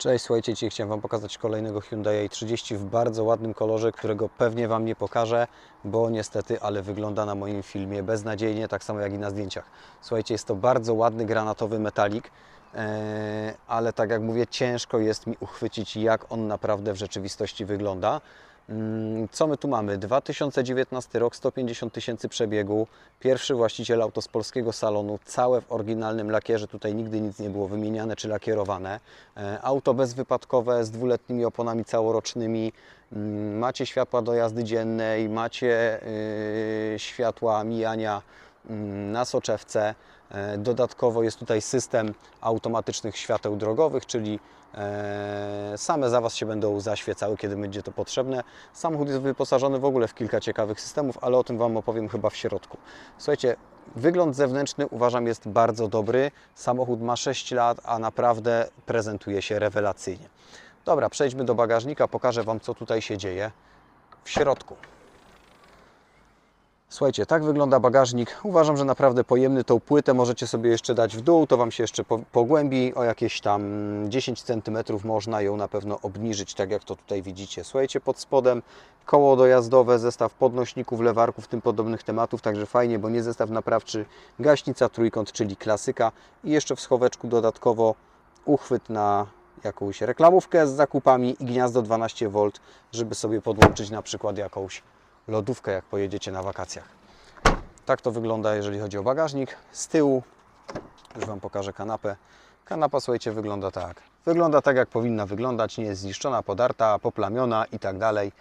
Cześć, słuchajcie, dzisiaj chciałem Wam pokazać kolejnego Hyundai i30 w bardzo ładnym kolorze, którego pewnie Wam nie pokażę, bo niestety, ale wygląda na moim filmie beznadziejnie, tak samo jak i na zdjęciach. Słuchajcie, jest to bardzo ładny granatowy metalik, e, ale tak jak mówię, ciężko jest mi uchwycić, jak on naprawdę w rzeczywistości wygląda. Mm, Co my tu mamy? 2019 rok, 150 tysięcy przebiegu. Pierwszy właściciel auto z polskiego salonu, całe w oryginalnym lakierze. Tutaj nigdy nic nie było wymieniane czy lakierowane. E, Auto bezwypadkowe z dwuletnimi oponami całorocznymi. Mm, Macie światła do jazdy dziennej, macie yy, światła mijania na soczewce. E, Dodatkowo jest tutaj system automatycznych świateł drogowych, czyli e, same za Was się będą zaświecały, kiedy będzie to potrzebne. Samochód jest wyposażony w ogóle w kilka ciekawych systemów, ale o tym Wam opowiem chyba w środku. Słuchajcie, wygląd zewnętrzny uważam jest bardzo dobry. Samochód ma 6 lat, a naprawdę prezentuje się rewelacyjnie. Dobra, przejdźmy do bagażnika, pokażę Wam, co tutaj się dzieje w środku. Słuchajcie, tak wygląda bagażnik. Uważam, że naprawdę pojemny. Tą płytę możecie sobie jeszcze dać w dół, to Wam się jeszcze po- pogłębi o jakieś tam 10 cm. Można ją na pewno obniżyć, tak jak to tutaj widzicie. Słuchajcie, pod spodem koło dojazdowe, zestaw podnośników, lewarków, tym podobnych tematów, także fajnie, bo nie zestaw naprawczy, gaśnica trójkąt, czyli klasyka i jeszcze w schoweczku dodatkowo uchwyt na jakąś reklamówkę z zakupami i gniazdo 12V, żeby sobie podłączyć na przykład jakąś lodówkę, jak pojedziecie na wakacjach. Tak to wygląda, jeżeli chodzi o bagażnik. Z tyłu już Wam pokażę kanapę. Kanapa, słuchajcie, wygląda tak. Wygląda tak, jak powinna wyglądać. Nie jest zniszczona, podarta, poplamiona i tak dalej.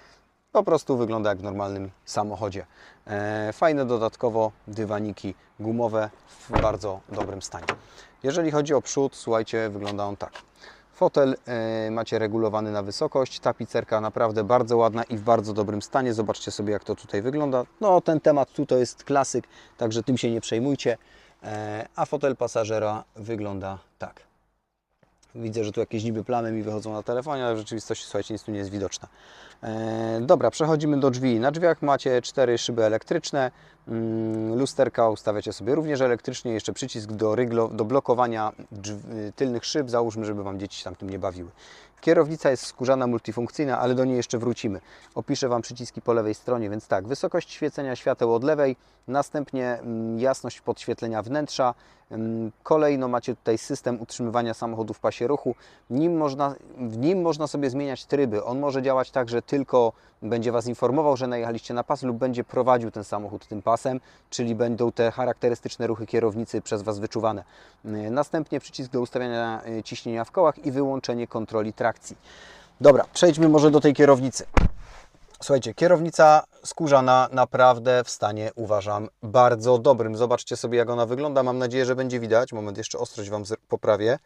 Po prostu wygląda jak w normalnym samochodzie. E, Fajne dodatkowo dywaniki gumowe w bardzo dobrym stanie. Jeżeli chodzi o przód, słuchajcie, wygląda on tak. Fotel e, macie regulowany na wysokość, tapicerka naprawdę bardzo ładna i w bardzo dobrym stanie. Zobaczcie sobie jak to tutaj wygląda. No ten temat tu to jest klasyk, także tym się nie przejmujcie. E, A fotel pasażera wygląda tak. Widzę, że tu jakieś niby plamy mi wychodzą na telefonie, ale w rzeczywistości, słuchajcie, nic tu nie jest widoczne. E, dobra, przechodzimy do drzwi. Na drzwiach macie cztery szyby elektryczne. Mm, lusterka ustawiacie sobie również elektrycznie. Jeszcze przycisk do, ryglo, do blokowania drzwi, tylnych szyb. Załóżmy, żeby Wam dzieci się tam tym nie bawiły. Kierownica jest skórzana, multifunkcyjna, ale do niej jeszcze wrócimy. Opiszę Wam przyciski po lewej stronie, więc tak, wysokość świecenia świateł od lewej, następnie mm, jasność podświetlenia wnętrza, Mm, Kolejno macie tutaj system utrzymywania samochodu w pasie ruchu. Nim można, w nim można sobie zmieniać tryby. On może działać tak, że tylko będzie Was informował, że najechaliście na pas lub będzie prowadził ten samochód tym pasem, czyli będą te charakterystyczne ruchy kierownicy przez Was wyczuwane. Mm, Następnie przycisk do ustawiania y, ciśnienia w kołach i wyłączenie kontroli trakcji. Dobra, przejdźmy może do tej kierownicy. Słuchajcie, kierownica skórzana naprawdę w stanie uważam bardzo dobrym. Zobaczcie sobie jak ona wygląda. Mam nadzieję, że będzie widać. Moment, jeszcze ostrość Wam poprawię.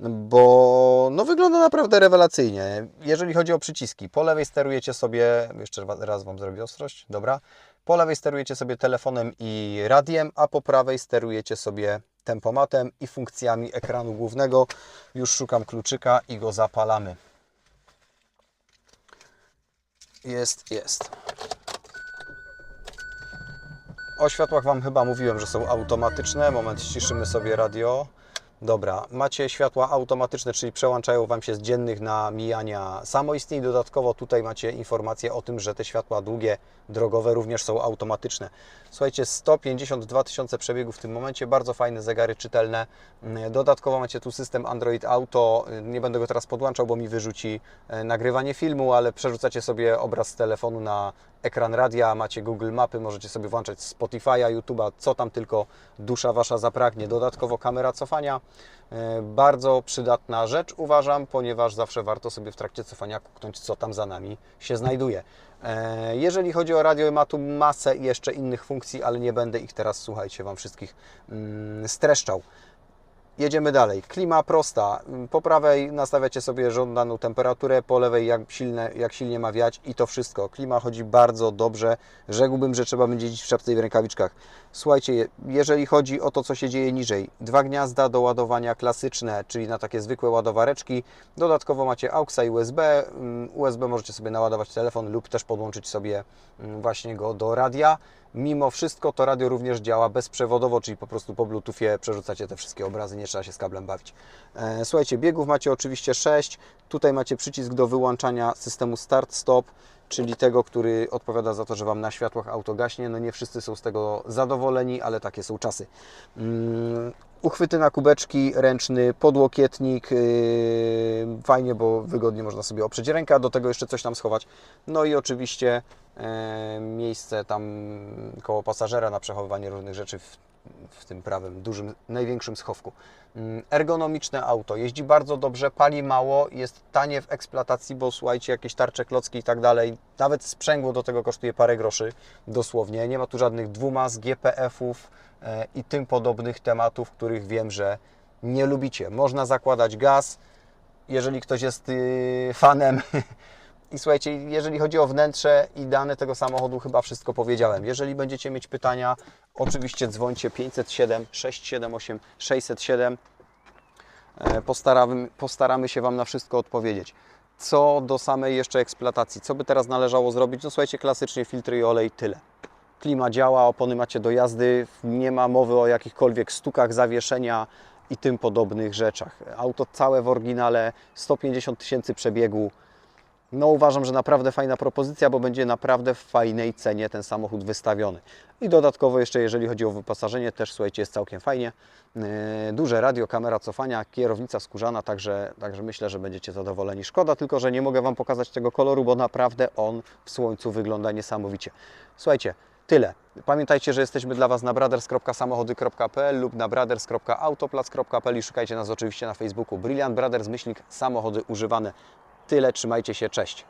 Bo no, wygląda naprawdę rewelacyjnie. Jeżeli chodzi o przyciski, po lewej sterujecie sobie, jeszcze raz Wam zrobię ostrość, dobra. Po lewej sterujecie sobie telefonem i radiem, a po prawej sterujecie sobie tempomatem i funkcjami ekranu głównego. Już szukam kluczyka i go zapalamy. Jest, jest. O światłach Wam chyba mówiłem, że są automatyczne. Moment, ściszymy sobie radio. Dobra, macie światła automatyczne, czyli przełączają Wam się z dziennych na mijania samoistnie dodatkowo tutaj macie informację o tym, że te światła długie, drogowe również są automatyczne. Słuchajcie, 152 tysiące przebiegów w tym momencie, bardzo fajne zegary czytelne. Dodatkowo macie tu system Android Auto, nie będę go teraz podłączał, bo mi wyrzuci e, nagrywanie filmu, ale przerzucacie sobie obraz z telefonu na ekran radia, macie Google Mapy, możecie sobie włączać Spotify'a, YouTube'a, co tam tylko dusza Wasza zapragnie. Dodatkowo kamera cofania, e, bardzo przydatna rzecz uważam, ponieważ zawsze warto sobie w trakcie cofania kuknąć, co tam za nami się znajduje. E, Jeżeli chodzi o radio, ma tu masę jeszcze innych funkcji, ale nie będę ich teraz, słuchajcie, Wam wszystkich mm, streszczał. Jedziemy dalej. Klima prosta. Po prawej nastawiacie sobie żądaną temperaturę, po lewej jak, silne, jak silnie ma wiać i to wszystko. Klima chodzi bardzo dobrze. Rzekłbym, że trzeba będzie jeździć w czapce i w rękawiczkach. Słuchajcie, je- jeżeli chodzi o to, co się dzieje niżej, dwa gniazda do ładowania klasyczne, czyli na takie zwykłe ładowareczki. Dodatkowo macie AUXa i USB. Mm, USB możecie sobie naładować telefon lub też podłączyć sobie mm, właśnie go do radia. Mimo wszystko to radio również działa bezprzewodowo, czyli po prostu po Bluetoothie przerzucacie te wszystkie obrazy, nie trzeba się z kablem bawić. E, Słuchajcie, biegów macie oczywiście 6. Tutaj macie przycisk do wyłączania systemu start-stop, czyli tego, który odpowiada za to, że Wam na światłach auto gaśnie. No nie wszyscy są z tego zadowoleni, ale takie są czasy. Uchwyty na kubeczki, ręczny podłokietnik, yy, fajnie, bo wygodnie można sobie oprzeć rękę, do tego jeszcze coś tam schować. No i oczywiście e, miejsce tam koło pasażera na przechowywanie różnych rzeczy w, w tym prawym, dużym, największym schowku. Mm, Ergonomiczne auto, jeździ bardzo dobrze, pali mało, jest tanie w eksploatacji, bo słuchajcie, jakieś tarcze klocki i tak dalej, nawet sprzęgło do tego kosztuje parę groszy, dosłownie. Nie ma tu żadnych dwumas, GPF-ów e, i tym podobnych tematów, których wiem, że nie lubicie. Można zakładać gaz, jeżeli ktoś jest y, fanem. I słuchajcie, jeżeli chodzi o wnętrze i dane tego samochodu, chyba wszystko powiedziałem. Jeżeli będziecie mieć pytania, oczywiście dzwońcie 507 678 607. E, Postaramy, postaramy się Wam na wszystko odpowiedzieć. Co do samej jeszcze eksploatacji, co by teraz należało zrobić? No słuchajcie, klasycznie filtry i olej, tyle. Klima działa, opony macie do jazdy, nie ma mowy o jakichkolwiek stukach zawieszenia i tym podobnych rzeczach. Auto całe w oryginale, 150 tysięcy przebiegu. No uważam, że naprawdę fajna propozycja, bo będzie naprawdę w fajnej cenie ten samochód wystawiony. I dodatkowo jeszcze jeżeli chodzi o wyposażenie, też słuchajcie, jest całkiem fajnie. Yy, Duże radio, kamera cofania, kierownica skórzana, także, także myślę, że będziecie zadowoleni. Szkoda tylko, że nie mogę Wam pokazać tego koloru, bo naprawdę on w słońcu wygląda niesamowicie. Słuchajcie, tyle. Pamiętajcie, że jesteśmy dla Was na brothers.samochody.pl lub na brothers.autoplac.pl i szukajcie nas oczywiście na Facebooku Brilliant Brothers, myślnik samochody używane. Tyle, trzymajcie się, cześć.